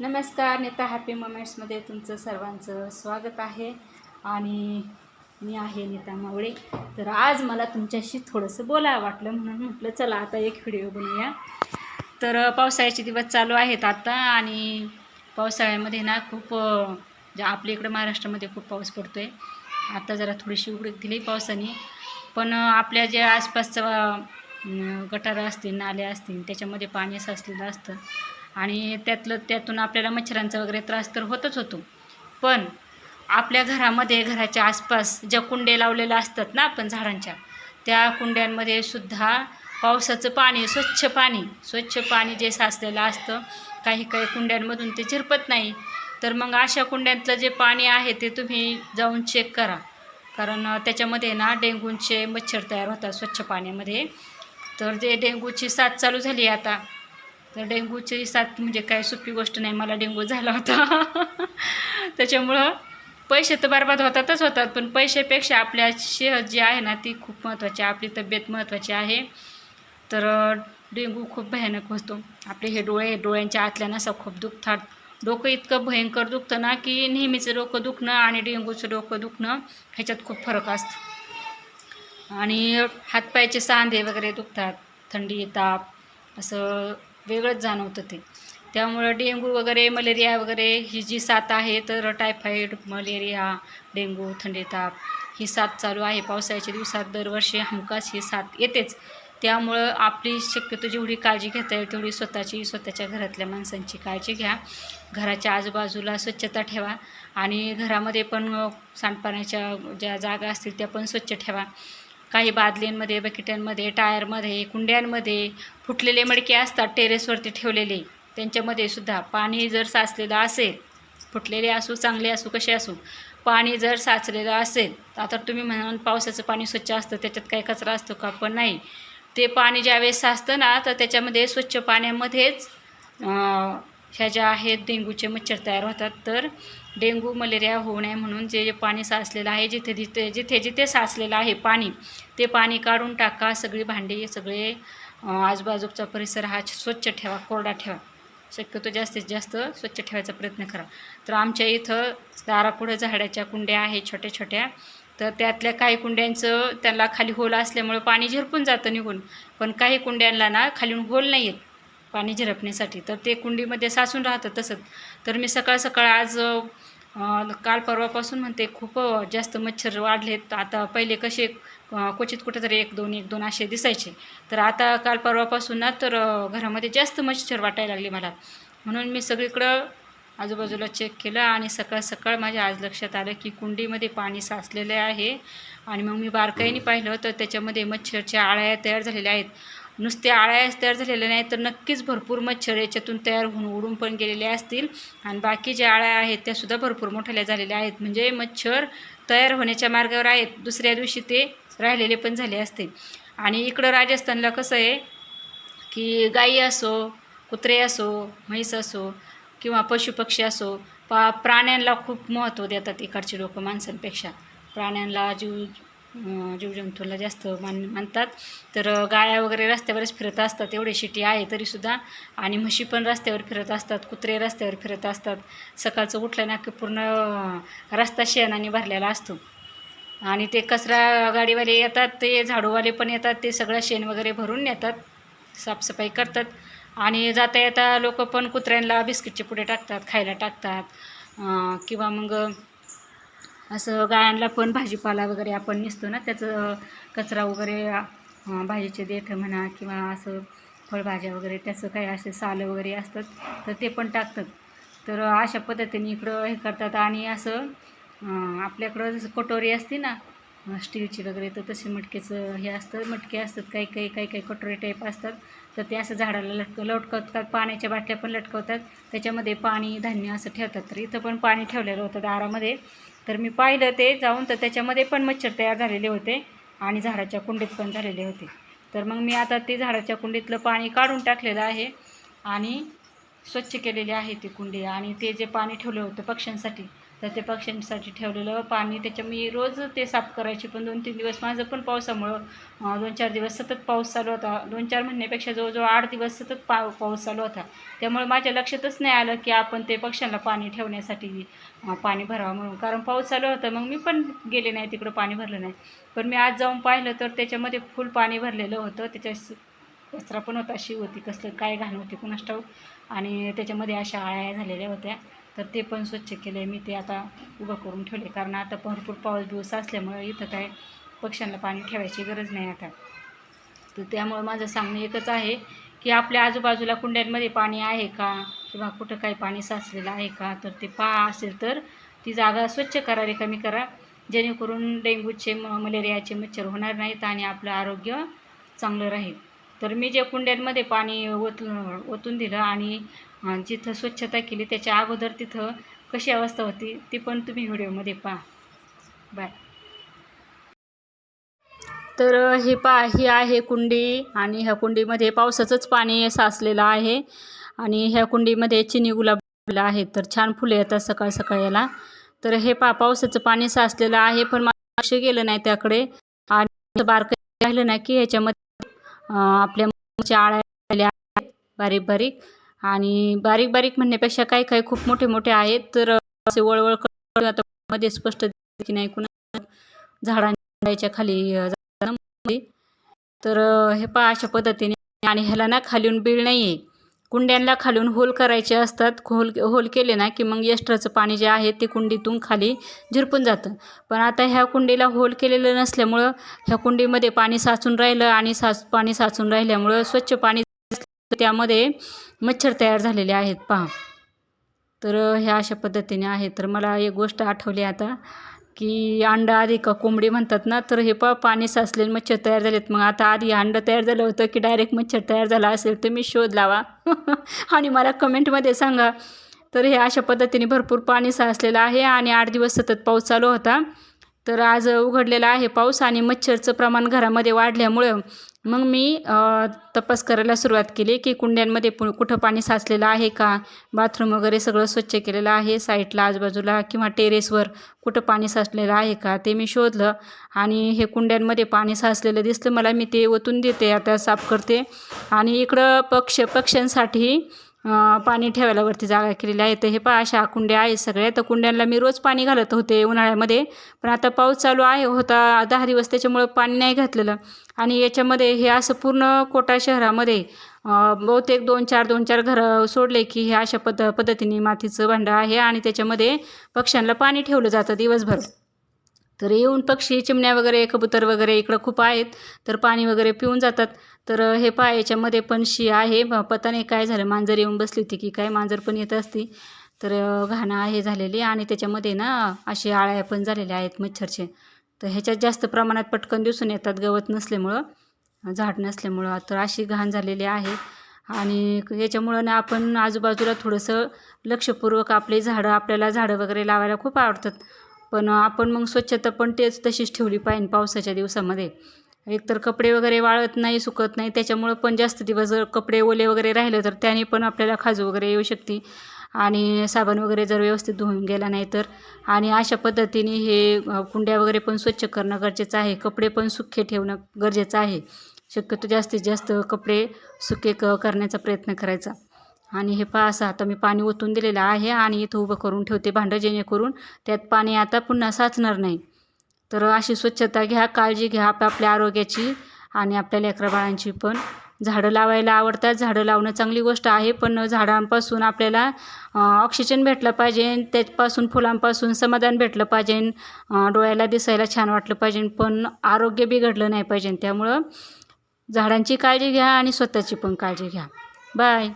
नमस्कार नेता हॅपी मोमेंट्समध्ये तुमचं सर्वांचं स्वागत आहे. आणि मी आहे नीता मावळे. तर आज मला तुमच्याशी थोडंसं बोलावं वाटलं म्हणून म्हटलं चला आता एक व्हिडिओ बनवूया. तर पावसाळ्याचे दिवस चालू आहेत आता आणि पावसाळ्यामध्ये ना खूप म्हणजे आपल्या इकडं महाराष्ट्रामध्ये खूप पाऊस पडतो आहे आता जरा थोडीशी उघडीक दिली पावसाने. पण आपल्या जे आसपासचं गटारं असतील नाल्या असतील त्याच्यामध्ये पाणी साचलेलं असतं. आणि त्यातलं त्यातून आपल्याला मच्छरांचा वगैरे त्रास तर होतच होतो. पण आपल्या घरामध्ये घराच्या आसपास ज्या कुंडे लावलेल्या असतात ना आपण झाडांच्या त्या कुंड्यांमध्ये सुद्धा पावसाचं पाणी स्वच्छ पाणी स्वच्छ पाणी जे साचलेलं असतं काही काही कुंड्यांमधून ते झिरपत नाही. तर मग अशा कुंड्यातलं जे पाणी आहे ते तुम्ही जाऊन चेक करा. कारण त्याच्यामध्ये ना डेंगूंचे मच्छर तयार होतात स्वच्छ पाण्यामध्ये. तर जे डेंग्यूची साथ चालू झाली आता तर डेंग्यूची साथ म्हणजे काय सोपी गोष्ट नाही मला डेंग्यू झाला होता. त्याच्यामुळं पैसे तर बरबाद होतातच होतात पण पैशापेक्षा आपल्या सेहत जी आहे ना ती खूप महत्त्वाची आपली तब्येत महत्त्वाची आहे. तर डेंगू खूप भयानक होतो. आपले हे डोळे डोळ्यांच्या आतल्या नसा खूप दुखतात. डोकं इतकं भयंकर दुखतं ना की नेहमीचं डोकं दुखणं आणि डेंगूचं डोकं दुखणं ह्याच्यात खूप फरक असतो. आणि हातपायचे सांधे वगैरे दुखतात थंडी ताप असं वेगळंच जाणवतं ते. त्यामुळं डेंगू वगैरे मलेरिया वगैरे ही जी साथ आहे तर टायफॉईड मलेरिया डेंगू थंडी ताप ही साथ चालू आहे. पावसाळ्याच्या दिवसात दरवर्षी हमखास ही साथ येतेच. त्यामुळं आपली शक्यतो जेवढी काळजी घेता येईल तेवढी स्वतःची स्वतःच्या घरातल्या माणसांची काळजी घ्या. घराच्या आजूबाजूला स्वच्छता ठेवा आणि घरामध्ये पण सांडपाण्याच्या ज्या जागा असतील त्या पण स्वच्छ ठेवा. काही बादलींमध्ये बकेटांमध्ये टायरमध्ये कुंड्यांमध्ये फुटलेले मडके असतात टेरेसवरती ठेवलेले. त्यांच्यामध्ये सुद्धा पाणी जर साचलेलं असेल फुटलेले असू चांगले असू कसे असू पाणी जर साचलेलं असेल आता तुम्ही म्हणाल पावसाचं पाणी स्वच्छ असतं त्याच्यात काही कचरा असतो का? पण नाही. ते पाणी ज्यावेळेस साचतं ना तर त्याच्यामध्ये स्वच्छ पाण्यामध्येच ह्या ज्या आहेत डेंग्यूचे मच्छर तयार होतात तर डेंगू मलेरिया होऊ नये म्हणून जे जे पाणी साचलेलं आहे जिथे जिथे जिथे जिथे साचलेलं आहे पाणी ते पाणी काढून टाका. सगळी भांडी सगळे आजूबाजूचा परिसर हा स्वच्छ ठेवा कोरडा ठेवा. शक्यतो जास्तीत जास्त स्वच्छ ठेवायचा प्रयत्न करा. तर आमच्या इथं दारापुढं झाडाच्या कुंड्या आहेत छोट्या छोट्या. तर त्यातल्या काही कुंड्यांचं त्याला खाली होल असल्यामुळं पाणी झिरपून जातं निघून. पण काही कुंड्यांना ना खालून होल नाही आहेत पाणी झिरपण्यासाठी. तर ते कुंडीमध्ये साचून राहतं तसंच. तर मी सकाळ सकाळ आज काल परवापासून म्हणते खूप जास्त मच्छर वाढलेत. आता पहिले कसे क्वचित कुठेतरी एक दोन एक दोन असे दिसायचे. तर आता काल परवापासून ना तर घरामध्ये जास्त मच्छर वाटायला लागले मला. म्हणून मी सगळीकडं आजूबाजूला चेक केलं आणि सकाळ सकाळ माझ्या आज लक्षात आलं की कुंडीमध्ये पाणी साचलेलं आहे. आणि मग मी बारकाईने पाहिलं तर त्याच्यामध्ये मच्छरच्या आळ्या तयार झालेल्या आहेत. नुसत्या आळ्यास तयार झालेल्या नाही तर नक्कीच भरपूर मच्छर याच्यातून तयार होऊन उडून पण गेलेले असतील. आणि बाकी ज्या आळ्या आहेत त्यासुद्धा भरपूर मोठ्याल्या झालेल्या आहेत. म्हणजे मच्छर तयार होण्याच्या मार्गावर आहेत. दुसऱ्या दिवशी ते राहिलेले पण झाले असते. आणि इकडं राजस्थानला कसं आहे की गाई असो कुत्रे असो म्हैस असो किंवा पशुपक्षी असो पा प्राण्यांना खूप महत्त्व देतात इकडचे लोक माणसांपेक्षा. प्राण्यांना जीव जीवजंतूला जास्त मान मानतात. तर अं, गाया वगैरे रस्त्यावरच फिरत असतात. एवढी शिटी आहे तरीसुद्धा आणि म्हशी पण रस्त्यावर फिरत असतात. कुत्रे रस्त्यावर फिरत असतात. सकाळचं उठलं ना की पूर्ण रस्ता शेणाने भरलेला असतो. आणि ते कचरा गाडीवाले येतात. ते झाडूवाले पण येतात. ते सगळं शेण वगैरे भरून नेतात. साफसफाई करतात. आणि जाता येता लोक पण कुत्र्यांना बिस्किटचे पुढे टाकतात खायला टाकतात. किंवा मग असं गायांना पण भाजीपाला वगैरे आपण नेसतो ना त्याचं कचरा वगैरे भाजीचे देठं म्हणा किंवा असं फळभाज्या वगैरे त्याचं काही असे सालं वगैरे असतात तर ते पण टाकतात. तर अशा पद्धतीने इकडं हे करतात आणि असं आपल्याकडं जसं कटोरी असते ना स्टीलची वगैरे तर तसे मटकेचं हे असतं. मटके असतात काही काही काही काही कटोरी टाईप असतात. तर ते असं झाडाला लटक लटकवतात पाण्याच्या बाटल्या पण लटकवतात. त्याच्यामध्ये पाणी धान्य असं ठेवतात तर. इथं पण पाणी ठेवलेलं होतं दारामध्ये. तर मी पाहिलं ते जाऊन तर त्याच्यामध्ये पण मच्छर तयार झालेले होते आणि झाडाच्या कुंडीत पण झालेले होते. तर मग मी आता ते झाडाच्या कुंडीतलं पाणी काढून टाकलेलं आहे आणि स्वच्छ केलेली आहे ती कुंडी. आणि ते जे पाणी ठेवलं होतं पक्ष्यांसाठी तर ते पक्ष्यांसाठी ठेवलेलं पाणी त्याच्या मी रोज ते साफ करायचे. पण दोन तीन दिवस माझं पण पावसामुळं दोन चार दिवस सतत पाऊस चालू होता. दोन चार महिन्यापेक्षा जवळजवळ आठ दिवस सतत पा पाऊस चालू होता. त्यामुळे माझ्या लक्षातच नाही आलं की आपण ते पक्ष्यांना पाणी ठेवण्यासाठी पाणी भरावं म्हणून. कारण पाऊस चालू होता मग मी पण गेले नाही तिकडं पाणी भरलं नाही. पण मी आज जाऊन पाहिलं तर त्याच्यामध्ये फुल पाणी भरलेलं होतं. त्याच्या कचरा पण होता अशी होती कसलं काय घाण होती कुणास ठाऊक. आणि त्याच्यामध्ये अशा आळ्या झालेल्या होत्या. तर ते पण स्वच्छ केले मी ते आता उभं करून ठेवले कारण आता भरपूर पाऊस बिऊस असल्यामुळे इथं काय पक्ष्यांना पाणी ठेवायची गरज नाही आता. तर त्यामुळं माझं सांगणं एकच आहे की आपल्या आजूबाजूला कुंड्यांमध्ये पाणी आहे का? किंवा कुठं काही पाणी साचलेलं आहे का? तर ते पहा असेल तर ती जागा स्वच्छ करा रिकामी करा. जेणेकरून डेंग्यूचे म मलेरियाचे मच्छर होणार नाहीत आणि आपलं आरोग्य चांगलं राहील. तर मी जे कुंड्यांमध्ये पाणी ओतून ओतून दिलं आणि जिथं स्वच्छता केली त्याच्या अगोदर तिथं कशी अवस्था होती ती पण तुम्ही व्हिडिओमध्ये पहा. बाय. तर हे पा ही आहे कुंडी आणि ह्या कुंडीमध्ये पावसाचंच पाणी साचलेलं आहे आणि ह्या कुंडीमध्ये चिनी गुलाब आहे तर छान फुलं येतात सकाळ सकाळ याला. तर हे पा पावसाचं पाणी साचलेलं आहे पण मला लक्ष गेलं नाही त्याकडे. आणि बारकं राहिलं नाही की ह्याच्यामध्ये आपल्या आळ्या आहेत बारीक बारीक. आणि बारीक बारीक म्हणण्यापेक्षा काही काही खूप मोठे मोठे आहेत तर असे वळवळ आता मध्ये स्पष्ट की नाही कुणा झाडांच्या खाली तर हे पहा अशा पद्धतीने. आणि ह्याला ना खालून बीळ नाही आहे कुंड्यांना खालून होल करायचे असतात. होल होल केले ना की मग एक्स्ट्राचं पाणी जे आहे ते कुंडीतून खाली झिरपून जातं. पण आता ह्या कुंडीला होल केलेलं नसल्यामुळं ह्या कुंडीमध्ये पाणी साचून राहिलं आणि साच पाणी साचून राहिल्यामुळं स्वच्छ पाणी त्यामध्ये मच्छर तयार झालेले आहेत पहा. तर ह्या अशा पद्धतीने आहे. तर मला एक गोष्ट आठवली आता की अंडा आधी का कोंबडी म्हणतात ना तर हे पा पाणी साचलेले मच्छर तयार झालेत. मग आता आधी अंडं तयार झालं होतं की डायरेक्ट मच्छर तयार झाला असेल तर मी शोध लावा. आणि मला कमेंटमध्ये सांगा. तर हे अशा पद्धतीने भरपूर पाणी साचलेलं आहे आणि आठ दिवस सतत पाऊस चालू होता. तर आज उघडलेला आहे पाऊस आणि मच्छरचं प्रमाण घरामध्ये वाढल्यामुळं मग मी तपास करायला सुरुवात केली की कुंड्यांमध्ये पु कुठं पाणी साचलेलं आहे का? बाथरूम वगैरे सगळं स्वच्छ केलेलं आहे साईडला आजूबाजूला किंवा टेरेसवर कुठं पाणी साचलेलं आहे का? ते मी शोधलं आणि हे कुंड्यांमध्ये पाणी साचलेलं दिसलं. मला मी ते ओतून देते आता साफ करते. आणि इकडं पक्ष पक्ष्यांसाठी पाणी ठेवायला वरती जागा केलेली आहे. तर हे पहा अशा कुंड्या आहेत सगळ्या. तर कुंड्यांना मी रोज पाणी घालत होते उन्हाळ्यामध्ये. पण आता पाऊस चालू आहे होता दहा दिवस. त्याच्यामुळं पाणी नाही घातलेलं. आणि याच्यामध्ये हे असं पूर्ण कोटा शहरामध्ये बहुतेक दोन चार दोन चार घरं सोडले की हे अशा पद पद्धतीने मातीचं भांडं आहे. आणि त्याच्यामध्ये पक्ष्यांना पाणी ठेवलं जातं दिवसभर. तर येऊन पक्षी चिमण्या वगैरे कबूतर वगैरे इकडं खूप आहेत. तर पाणी वगैरे पिऊन जातात. तर हे पहा याच्यामध्ये पण शी आहे. पता नाही काय झालं मांजर येऊन बसली होती की काय मांजर पण येत असती. तर घाणं आहे झालेली आणि त्याच्यामध्ये ना अशी आळ्या पण झालेल्या आहेत मच्छरचे. तर ह्याच्यात जास्त प्रमाणात पटकन दिसून येतात गवत नसल्यामुळं झाड नसल्यामुळं. तर अशी घाण झालेली आहे. आणि याच्यामुळं ना आपण आजूबाजूला थोडंसं लक्षपूर्वक आपले झाडं आपल्याला झाडं वगैरे लावायला खूप आवडतात. पण आपण मग स्वच्छता पण तेच तशीच ठेवली पाहिजे पावसाच्या दिवसामध्ये. एकतर कपडे वगैरे वाळत नाही सुकत नाही त्याच्यामुळं पण जास्त दिवस जर कपडे ओले वगैरे राहिले तर त्याने पण आपल्याला खाजू वगैरे येऊ शकते. आणि साबण वगैरे जर व्यवस्थित धुवून गेला नाही तर. आणि अशा पद्धतीने हे कुंड्या वगैरे पण स्वच्छ करणं गरजेचं आहे. कपडे पण सुखे ठेवणं गरजेचं आहे. शक्यतो जास्तीत जास्त कपडे सुके क करण्याचा प्रयत्न करायचा. आणि हे पहा असं आता मी पाणी ओतून दिलेलं आहे आणि इथं उभं करून ठेवते भांडं जेणेकरून त्यात पाणी आता पुन्हा साचणार नाही. तर अशी स्वच्छता घ्या काळजी घ्या आप आपल्या आरोग्याची आणि आपल्या लेकरा बाळांची पण. झाडं लावायला आवडतात. झाडं लावणं चांगली गोष्ट आहे पण झाडांपासून आपल्याला ऑक्सिजन भेटलं पाहिजे त्यापासून फुलांपासून समाधान भेटलं पाहिजे डोळ्याला दिसायला छान वाटलं पाहिजे पण आरोग्य बिघडलं नाही पाहिजे. त्यामुळं झाडांची काळजी घ्या आणि स्वतःची पण काळजी घ्या. बाय.